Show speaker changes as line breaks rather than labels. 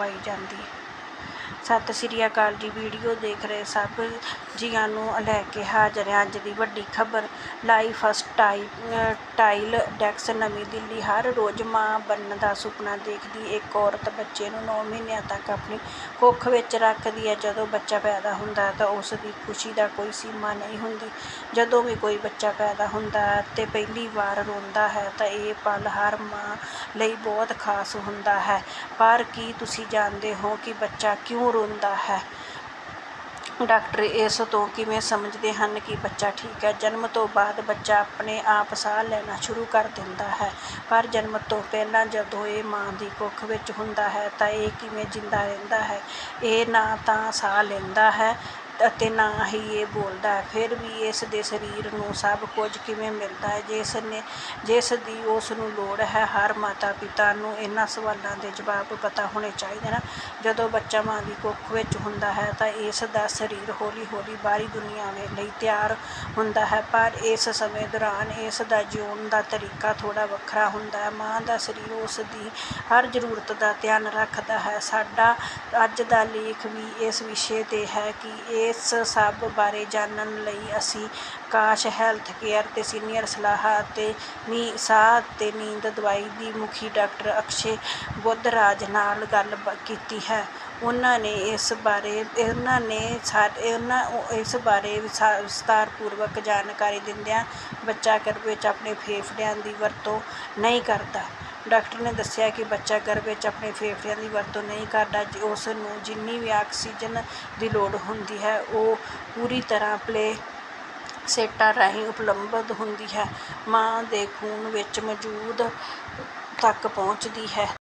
ਪਾਈ ਜਾਂਦੀ ਸਤਿ ਸ਼੍ਰੀ ਅਕਾਲ ਜੀ, ਵੀਡੀਓ ਦੇਖ ਰਹੇ ਸਭ ਜੀਆਂ ਨੂੰ ਲੈ ਕੇ ਹਾਜ਼ਰ ਹਾਂ ਅੱਜ ਦੀ ਵੱਡੀ ਖਬਰ। ਲਾਈਵ ਫਸਟ ਸਟਾਈਲ ਟਾਈਲ ਡੈਕਸ ਨਵੀਂ ਦਿੱਲੀ ਹਰ ਰੋਜ਼ ਮਾਂ ਬਣਨ ਦਾ ਸੁਪਨਾ ਦੇਖਦੀ। ਇੱਕ ਔਰਤ ਬੱਚੇ ਨੂੰ 9 ਮਹੀਨਿਆਂ ਤੱਕ ਆਪਣੀ ਕੁੱਖ ਵਿੱਚ ਰੱਖਦੀ ਹੈ। ਜਦੋਂ ਬੱਚਾ ਪੈਦਾ ਹੁੰਦਾ ਹੈ ਤਾਂ ਉਸ ਦੀ ਖੁਸ਼ੀ ਦਾ ਕੋਈ ਸੀਮਾ ਨਹੀਂ ਹੁੰਦੀ। ਜਦੋਂ ਵੀ ਕੋਈ ਬੱਚਾ ਪੈਦਾ ਹੁੰਦਾ ਹੈ ਤੇ ਪਹਿਲੀ ਵਾਰ ਰੋਂਦਾ ਹੈ ਤਾਂ ਇਹ ਪਲ ਹਰ ਮਾਂ ਲਈ ਬਹੁਤ ਖਾਸ ਹੁੰਦਾ ਹੈ। ਪਰ ਕੀ ਤੁਸੀਂ ਜਾਣਦੇ ਹੋ ਕਿ ਬੱਚਾ ਕਿਉਂ ਰੋਂਦਾ ਹੈ। ਡਾਕਟਰ ਇਸ ਤੋਂ ਕਿਵੇਂ ਸਮਝਦੇ ਹਨ ਕਿ ਬੱਚਾ ਠੀਕ ਹੈ? ਜਨਮ ਤੋਂ ਬਾਅਦ ਬੱਚਾ ਆਪਣੇ ਆਪ ਸਾਹ ਲੈਣਾ ਸ਼ੁਰੂ ਕਰ ਦਿੰਦਾ ਹੈ। ਪਰ ਜਨਮ ਤੋਂ ਪਹਿਲਾਂ ਜਦੋਂ ਇਹ ਮਾਂ ਦੀ ਕੁੱਖ ਵਿੱਚ ਹੁੰਦਾ ਹੈ ਤਾਂ ਇਹ ਕਿਵੇਂ ਜਿੰਦਾ ਰਹਿੰਦਾ ਹੈ? ਇਹ ਨਾ ਤਾਂ ਸਾਹ ਲੈਂਦਾ ਹੈ ਅਤੇ ਨਾ ਹੀ ਇਹ ਬੋਲਦਾ ਫਿਰ ਵੀ ਇਸ ਦੇ ਸਰੀਰ ਨੂੰ ਸਭ ਕੁਝ ਕਿਵੇਂ ਮਿਲਦਾ ਹੈ? ਜਿਸ ਨੇ, ਜਿਸ ਦੀ ਉਸ ਨੂੰ ਲੋੜ ਹੈ, ਹਰ ਮਾਤਾ ਪਿਤਾ ਨੂੰ ਇਹਨਾਂ ਸਵਾਲਾਂ ਦੇ ਜਵਾਬ ਪਤਾ ਹੋਣੇ ਚਾਹੀਦੇ ਹਨ। ਜਦੋਂ ਬੱਚਾ ਮਾਂ ਦੀ ਕੁੱਖ ਵਿੱਚ ਹੁੰਦਾ ਹੈ ਤਾਂ ਇਸ ਦਾ ਸਰੀਰ ਹੌਲੀ ਹੌਲੀ ਬਾਹਰੀ ਦੁਨੀਆ ਲਈ ਤਿਆਰ ਹੁੰਦਾ ਹੈ। ਪਰ ਇਸ ਸਮੇਂ ਦੌਰਾਨ ਇਸ ਦਾ ਜਿਉਣ ਦਾ ਤਰੀਕਾ ਥੋੜ੍ਹਾ ਵੱਖਰਾ ਹੁੰਦਾ ਹੈ। ਮਾਂ ਦਾ ਸਰੀਰ ਉਸ ਦੀ ਹਰ ਜ਼ਰੂਰਤ ਦਾ ਧਿਆਨ ਰੱਖਦਾ ਹੈ। ਸਾਡਾ ਅੱਜ ਦਾ ਲੇਖ ਵੀ ਇਸ ਵਿਸ਼ੇ 'ਤੇ ਹੈ ਕਿ ਇਸ ਇਸ ਸਭ ਬਾਰੇ ਜਾਣਨ ਲਈ ਅਸੀਂ ਕਾਸ਼ ਹੈਲਥ ਕੇਅਰ ਤੇ ਸੀਨੀਅਰ ਸਲਾਹ ਅਤੇ ਨੀ, ਸਾਹ ਤੇ ਨੀਂਦ ਦਵਾਈ ਦੀ ਮੁਖੀ ਡਾਕਟਰ ਅਕਸ਼ੇ ਬੁੱਧਰਾਜ ਨਾਲ ਗੱਲ ਬ- ਕੀਤੀ ਹੈ। ਉਹਨਾਂ ਨੇ ਇਸ ਬਾਰੇ, ਉਹਨਾਂ ਨੇ ਸਾਡੇ ਉਹਨਾਂ ਇਸ ਬਾਰੇ ਵਿਸਾ- ਵਿਸਤਾਰਪੂਰਵਕ ਜਾਣਕਾਰੀ ਦਿੰਦਿਆਂ ਬੱਚਾ ਗਰਭ ਵਿੱਚ ਆਪਣੇ ਫੇਫੜਿਆਂ ਦੀ ਵਰਤੋਂ ਨਹੀਂ ਕਰਦਾ। ਡਾਕਟਰ ਨੇ ਦੱਸਿਆ ਕਿ ਬੱਚਾ ਗਰਭ ਵਿੱਚ ਆਪਣੇ ਫੇਫੜਿਆਂ ਦੀ ਵਰਤੋਂ ਨਹੀਂ ਕਰਦਾ ਉਸ ਨੂੰ ਜਿੰਨੀ ਵੀ ਆਕਸੀਜਨ ਦੀ ਲੋੜ ਹੁੰਦੀ ਹੈ, ਉਹ ਪੂਰੀ ਤਰ੍ਹਾਂ ਪਲੇ ਸੇਟਾਂ ਰਾਹੀਂ ਉਪਲਬਧ ਹੁੰਦੀ ਹੈ। ਮਾਂ ਦੇ ਖੂਨ ਵਿੱਚ ਮੌਜੂਦ ਤੱਕ ਪਹੁੰਚਦੀ ਹੈ।